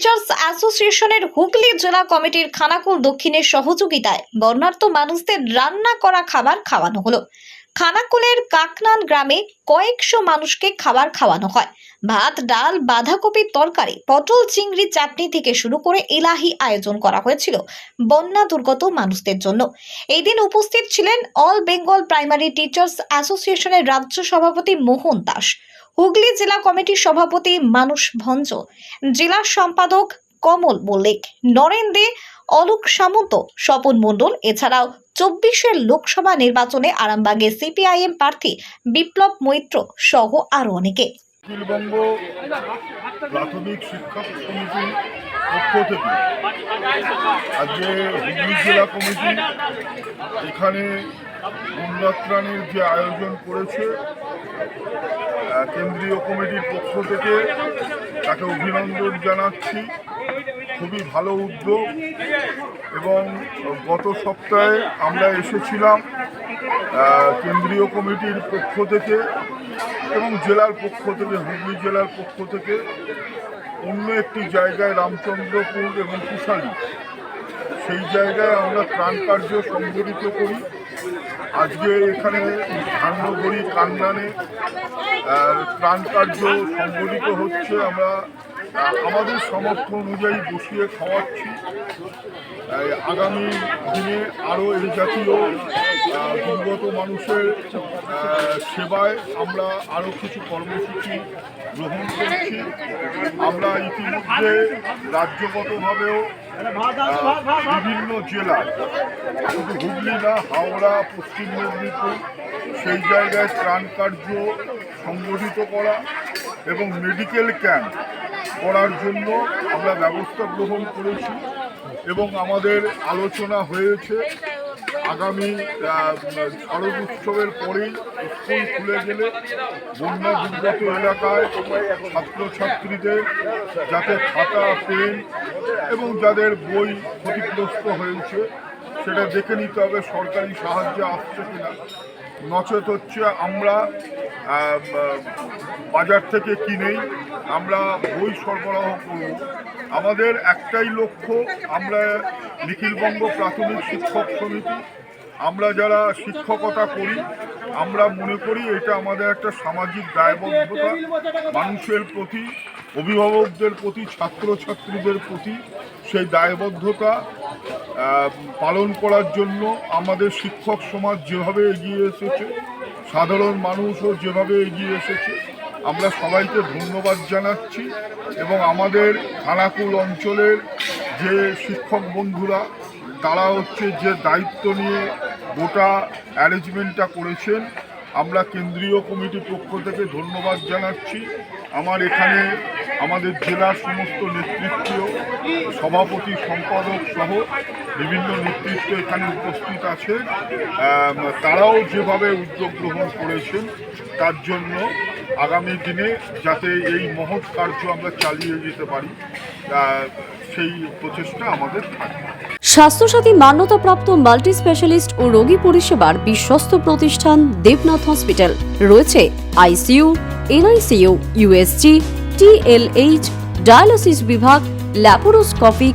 Teachers অ্যাসোসিয়েশনের হুগলি জেলা কমিটির খানাকুল দক্ষিণের সহযোগিতায় বর্ণার্থ মানুষদের রান্না করা খাবার খাওয়ানো হলো। খানাকুলের কাকনান গ্রামে কয়েকশো মানুষকে খাবার খাওয়ানো হয়। ভাত, ডাল, বাঁধাকপির তরকারি, পটল, চিংড়ি, চাটনি থেকে শুরু করে এলাহি আয়োজন করা হয়েছিল বন্যা দুর্গত মানুষদের জন্য। এই দিন উপস্থিত ছিলেন অল বেঙ্গল প্রাইমারি টিচার্স অ্যাসোসিয়েশনের রাজ্য সভাপতি মোহন দাস, হুগলি জেলা কমিটির সভাপতি মানুষ ভঞ্জ জেলা সম্পাদক কমল মল্লিক, নরেন দে, অলোক সামন্ত, স্বপন মণ্ডল, এছাড়াও চব্বিশের লোকসভা নির্বাচনে আরামবাগে সিপিআইএম প্রার্থী বিপ্লব মৈত্র সহ আরও অনেকে। কমিটি এখানে বন্যাত্রাণের যে আয়োজন করেছে কেন্দ্রীয় কমিটির পক্ষ থেকে তাকে অভিনন্দন জানাচ্ছি। খুবই ভালো উদ্যোগ। এবং গত সপ্তাহে আমরা এসেছিলাম কেন্দ্রীয় কমিটির পক্ষ থেকে এবং জেলার পক্ষ থেকে, হুগলি জেলার পক্ষ থেকে অন্য একটি জায়গায় রামচন্দ্রপুর এবং কুশালী সেই জায়গায় আমরা ত্রাণ কার্য সংগঠিত করি। আজকে এখানে ধান্যগড়ি কান্নানে ত্রাণ কার্য সংগঠিত হচ্ছে। আমরা আমাদের সামর্থ্য অনুযায়ী বসিয়ে খাওয়াচ্ছি। আগামী দিনে আরও এই জাতীয় দুর্গত মানুষের সেবায় আমরা আরও কিছু কর্মসূচি গ্রহণ করছি। আমরা ইতিমধ্যে রাজ্যগতভাবেও বিভিন্ন জেলায়, শুধু হুগলি না, হাওড়া, পশ্চিম মেদিনীপুর, সেই জায়গায় ত্রাণ কার্য সংগঠিত করা এবং মেডিকেল ক্যাম্প করার জন্য আমরা ব্যবস্থা গ্রহণ করেছি এবং আমাদের আলোচনা হয়েছে। আগামী শারদ উৎসবের পরেই স্কুল খুলে গেলে বন্যা দুর্গত এলাকায় ছাত্রছাত্রীদের যাতে খাতা, পেন এবং যাদের বই ক্ষতিগ্রস্ত হয়েছে সেটা দেখে নিতে হবে, সরকারি সাহায্য আসছে কিনা। নচেত হচ্ছে আমরা বাজার থেকে কিনেই আমরা বই সরবরাহ করব। আমাদের একটাই লক্ষ্য, আমরা নিখিলবঙ্গ প্রাথমিক শিক্ষক সমিতি। আমরা যারা শিক্ষকতা করি, আমরা মনে করি এটা আমাদের একটা সামাজিক দায়বদ্ধতা। মানুষের প্রতি, অভিভাবকদের প্রতি, ছাত্রছাত্রীদের প্রতি সেই দায়বদ্ধতা পালন করার জন্য আমাদের শিক্ষক সমাজ যেভাবে এগিয়ে এসেছে, সাধারণ মানুষও যেভাবে এগিয়ে এসেছে আমরা সবাইকে ধন্যবাদ জানাচ্ছি এবং আমাদের খানাকুল অঞ্চলের যে শিক্ষক বন্ধুরা, তারা হচ্ছে যে দায়িত্ব নিয়ে গোটা অ্যারেঞ্জমেন্টটা করেছেন। আমরা কেন্দ্রীয় কমিটির পক্ষ থেকে ধন্যবাদ জানাচ্ছি। আমার এখানে আমাদের জেলার সমস্ত নেতৃত্ব সভাপতি, সম্পাদক সহ বিভিন্ন নেতৃত্ব এখানে উপস্থিত আছে তারাও যেভাবে উদ্যোগ গ্রহণ করেছেন, তার জন্য আগামী দিনে যাতে এই মহৎ কার্য আমরা চালিয়ে যেতে পারি সেই প্রচেষ্টা আমাদের স্বাস্থ্যসাথী মান্যতাপ্রাপ্ত মাল্টি স্পেশালিস্ট ও রোগী পরিষেবার বিশ্বস্ত প্রতিষ্ঠান দেবনাথ হসপিটাল। রয়েছে ICU, NICU, USG, TLH, dialysis বিভাগ, ল্যাপারোস্কোপিক